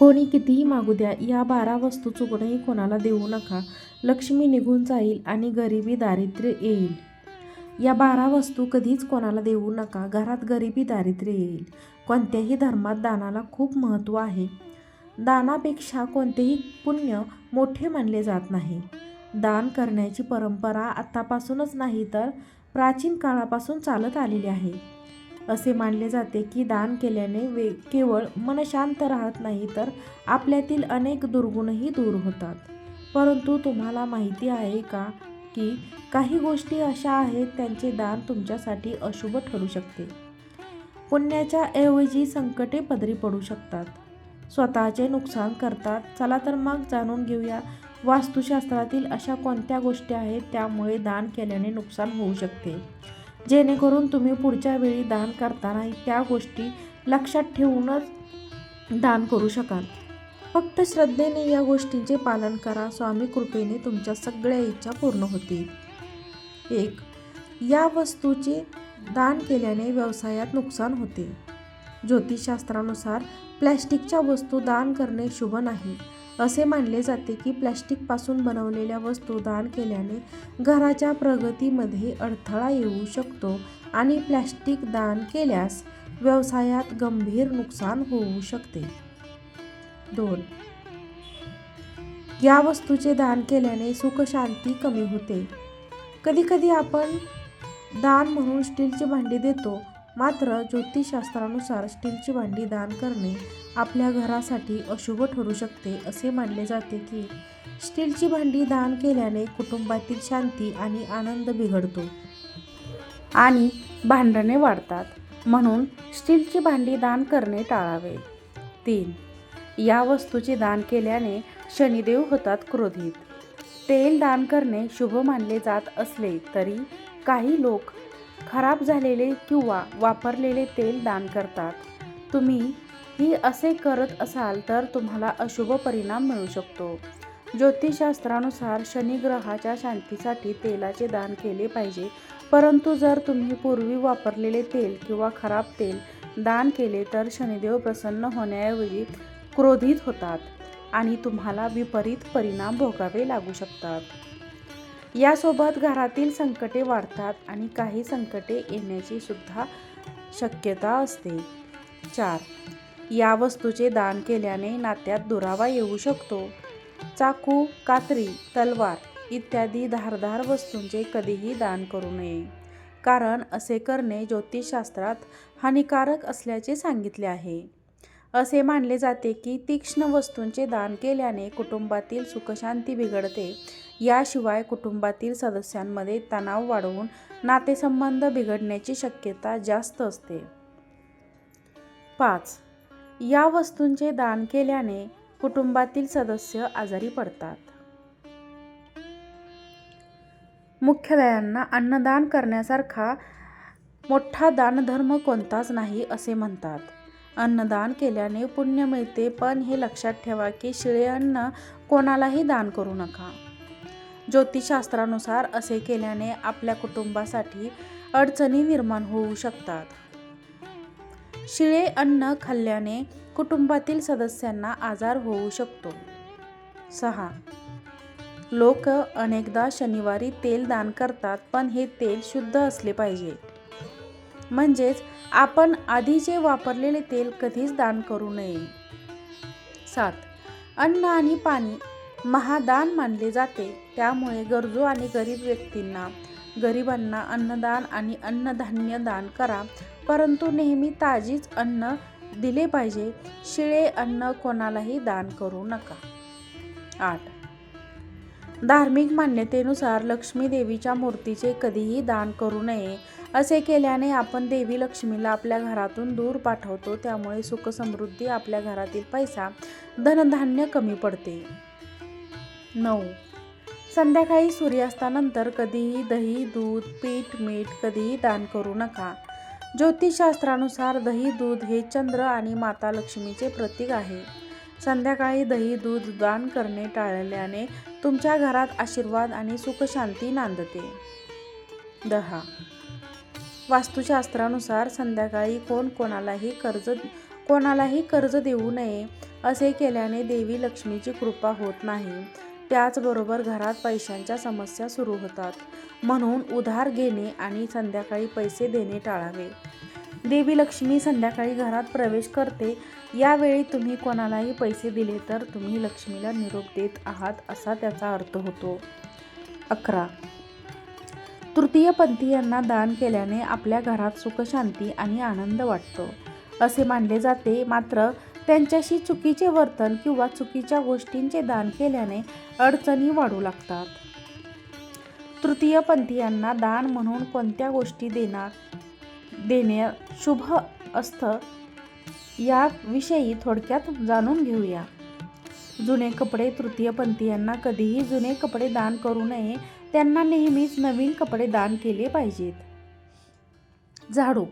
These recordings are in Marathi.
कोणी कितीही मागू द्या या बारा वस्तू चुकूनही कोणाला देऊ नका. लक्ष्मी निघून जाईल आणि गरिबी दारिद्र्य येईल. या बारा वस्तू कधीच कोणाला देऊ नका. घरात गरिबी दारिद्र्य येईल. कोणत्याही धर्मात दानाला खूप महत्त्व आहे. दानापेक्षा कोणतेही पुण्य मोठे मानले जात नाही. दान करण्याची परंपरा आत्तापासूनच नाही तर प्राचीन काळापासून चालत आलेली आहे. असे मानले जाते की दान केल्याने वे केवळ मन शांत राहत नाही तर आपल्यातील अनेक दुर्गुणही दूर होतात. परंतु तुम्हाला माहिती आहे का की काही गोष्टी अशा आहेत त्यांचे दान तुमच्यासाठी अशुभ ठरू शकते. पुण्याच्या ऐवजी संकटे पदरी पडू शकतात. स्वतःचे नुकसान करतात. चला तर मग जाणून घेऊया वास्तुशास्त्रातील अशा कोणत्या गोष्टी आहेत त्यामुळे दान केल्याने नुकसान होऊ शकते. जेणेकरून तुम्ही पुढच्या वेळी दान करताना त्या गोष्टी लक्षात ठेवूनच दान करू शकाल. फक्त श्रद्धेने या गोष्टींचे पालन करा. स्वामी कृपेने तुमच्या सगळ्या इच्छा पूर्ण होतील. एक या वस्तूचे दान केल्याने व्यवसायात नुकसान होते. ज्योतिषशास्त्रानुसार प्लॅस्टिकच्या वस्तू दान करणे शुभ नाही. असे मानले जाते की प्लॅस्टिकपासून बनवलेल्या वस्तू दान केल्याने घराच्या प्रगतीमध्ये अडथळा येऊ शकतो आणि प्लॅस्टिक दान केल्यास व्यवसायात गंभीर नुकसान होऊ शकते. दोन. या वस्तूचे दान केल्याने सुखशांती कमी होते. कधीकधी आपण दान म्हणून स्टीलची भांडी देतो मात्र ज्योतिषशास्त्रानुसार स्टीलची भांडी दान करणे आपल्या घरासाठी अशुभ ठरू शकते असे मानले जाते की स्टीलची भांडी दान केल्याने कुटुंबातील शांती आणि आनंद बिघडतो. आणि भांडणे वाढतात. म्हणून स्टीलची भांडी दान करणे टाळावे. तीन या वस्तूचे दान केल्याने शनिदेव होतात क्रोधित. तेल दान करणे शुभ मानले जात असले तरी काही लोक खराब झालेले किंवा वापरलेले तेल दान करतात. तुम्ही ही असे करत असाल तर तुम्हाला अशुभ परिणाम मिळू शकतो. ज्योतिषशास्त्रानुसार शनिग्रहाच्या शांतीसाठी तेलाचे दान केले पाहिजे. परंतु जर तुम्ही पूर्वी वापरलेले तेल किंवा खराब तेल दान केले तर शनिदेव प्रसन्न होण्याऐवजी क्रोधित होतात आणि तुम्हाला विपरीत परिणाम भोगावे लागू शकतात. यासोबत घरातील संकटे वाढतात आणि काही संकटे येण्याची सुद्धा शक्यता असते. चार. या वस्तूचे दान केल्याने नात्यात दुरावा येऊ शकतो. चाकू कात्री तलवार इत्यादी धारदार वस्तूंचे कधीही दान करू नये. कारण असे करणे ज्योतिषशास्त्रात हानिकारक असल्याचे सांगितले आहे. असे मानले जाते की तीक्ष्ण वस्तूंचे दान केल्याने कुटुंबातील सुखशांती बिघडते याशिवाय कुटुंबातील सदस्यांमध्ये तणाव वाढवून नातेसंबंध बिघडण्याची शक्यता जास्त असते. पाच या वस्तूंचे दान केल्याने कुटुंबातील सदस्य आजारी पडतात. मुख्यालयांना अन्नदान करण्यासारखा मोठा दानधर्म कोणताच नाही असे म्हणतात. अन्नदान केल्याने पुण्य मिळते पण हे लक्षात ठेवा की शिळे अन्न कोणालाही दान करू नका. ज्योतिषशास्त्रानुसार असे केल्याने आपल्या कुटुंबासाठी अडचणी निर्माण होऊ शकतात. शिळे अन्न खाल्ल्याने कुटुंबातील सदस्यांना आजार होऊ शकतो. सहा. लोक अनेकदा शनिवारी तेल दान करतात पण हे तेल शुद्ध असले पाहिजे. म्हणजेच आपण आधीचे वापरलेले तेल कधीच दान करू नये. सात. अन्न आणि पाणी महादान मानले जाते. त्यामुळे गरजू आणि गरीब व्यक्तींना गरिबांना अन्नदान आणि अन्नधान्य दान करा. परंतु नेहमी ताजीच अन्न दिले पाहिजे. शिळे अन्न कोणालाही दान करू नका. आठ. धार्मिक मान्यतेनुसार लक्ष्मी देवीच्या मूर्तीचे कधीही दान करू नये. असे केल्याने आपण देवी लक्ष्मीला आपल्या घरातून दूर पाठवतो. त्यामुळे सुखसमृद्धी आपल्या घरातील पैसा धनधान्य कमी पडते. नऊ. संध्याकाळी सूर्यास्तानंतर कधीही दही दूध पीठ मीठ कधीही दान करू नका. ज्योतिषशास्त्रानुसार दही दूध हे चंद्र आणि माता लक्ष्मीचे प्रतीक आहे. संध्याकाळी दही दूध दान करणे टाळल्याने तुमच्या घरात आशीर्वाद आणि सुखशांती नांदते. दहा. वास्तुशास्त्रानुसार संध्याकाळी कोण कोणालाही कर्ज कोणालाही कर्ज देऊ नये असे केल्याने देवी लक्ष्मीची कृपा होत नाही. त्याचबरोबर घरात पैशांच्या समस्या सुरू होतात. म्हणून उधार घेणे आणि संध्याकाळी पैसे देणे टाळावे. देवी लक्ष्मी संध्याकाळी घरात प्रवेश करते. यावेळी तुम्ही कोणालाही पैसे दिले तर तुम्ही लक्ष्मीला निरोप देत आहात असा त्याचा अर्थ होतो. अकरा. तृतीयपंथीयांना दान केल्याने आपल्या घरात सुखशांती आणि आनंद वाटतो. असे मानले जाते. मात्र त्यांच्याशी चुकीचे वर्तन किंवा चुकीच्या गोष्टींचे दान केल्याने अडचणी वाढू लागतात. तृतीयपंथीयांना दान म्हणून कोणत्या गोष्टी देणार? देणे शुभ असतं याविषयी थोडक्यात जाणून घेऊया. जुने कपडे तृतीयपंथीयांना कधीही जुने कपडे दान करू नये. त्यांना नेहमीच नवीन कपडे दान केले पाहिजेत. झाडू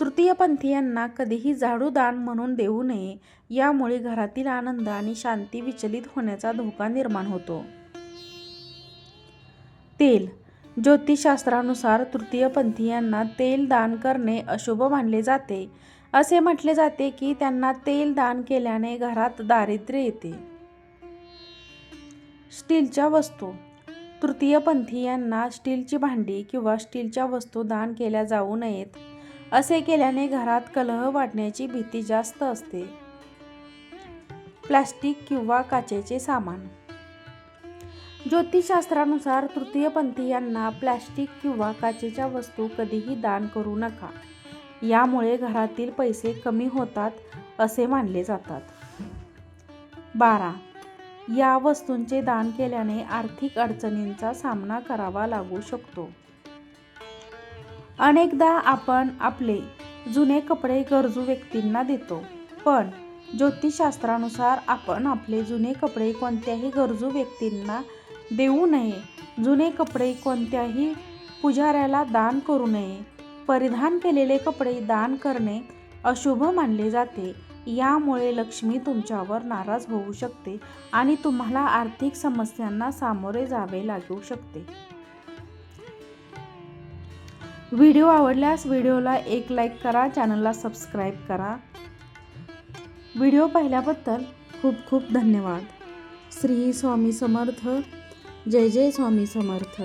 तृतीयपंथीयांना कधीही झाडू दान म्हणून देऊ नये यामुळे घरातील आनंद आणि शांती विचलित होण्याचा धोका निर्माण होतो. तेल. ज्योतिषशास्त्रानुसार तृतीयपंथीयांना तेल दान करणे अशुभ मानले जाते. असे म्हटले जाते की त्यांना तेल दान केल्याने घरात दारिद्र्य येते. स्टीलच्या वस्तू. तृतीयपंथीयांना स्टीलची भांडी किंवा स्टीलच्या वस्तू दान केल्या जाऊ नयेत. असे केल्याने घरात कलह वाढण्याची भीती जास्त असते. प्लास्टिक किंवा काचेचे सामान. ज्योतिषशास्त्रानुसार तृतीयपंथीयांना प्लॅस्टिक किंवा काचेच्या वस्तू कधीही दान करू नका. यामुळे घरातील पैसे कमी होतात असे मानले जातात. बारा. या वस्तूंचे दान केल्याने आर्थिक अडचणींचा सामना करावा लागू शकतो. अनेकदा आपण आपले जुने कपडे गरजू व्यक्तींना देतो. पण ज्योतिषशास्त्रानुसार आपण आपले जुने कपडे कोणत्याही गरजू व्यक्तींना देऊ नये. जुने कपडे कोणत्याही पुजाऱ्याला दान करू नये. परिधान केलेले कपडे दान करणे अशुभ मानले जाते. यामुळे लक्ष्मी तुमच्यावर नाराज होऊ शकते आणि तुम्हाला आर्थिक समस्यांना सामोरे जावे लागू शकते. व्हिडिओ आवडल्यास व्हिडिओला एक लाईक करा चॅनलला सबस्क्राईब करा. व्हिडिओ पाहिल्याबद्दल खूप खूप धन्यवाद. श्री स्वामी समर्थ. जय जय स्वामी समर्थ.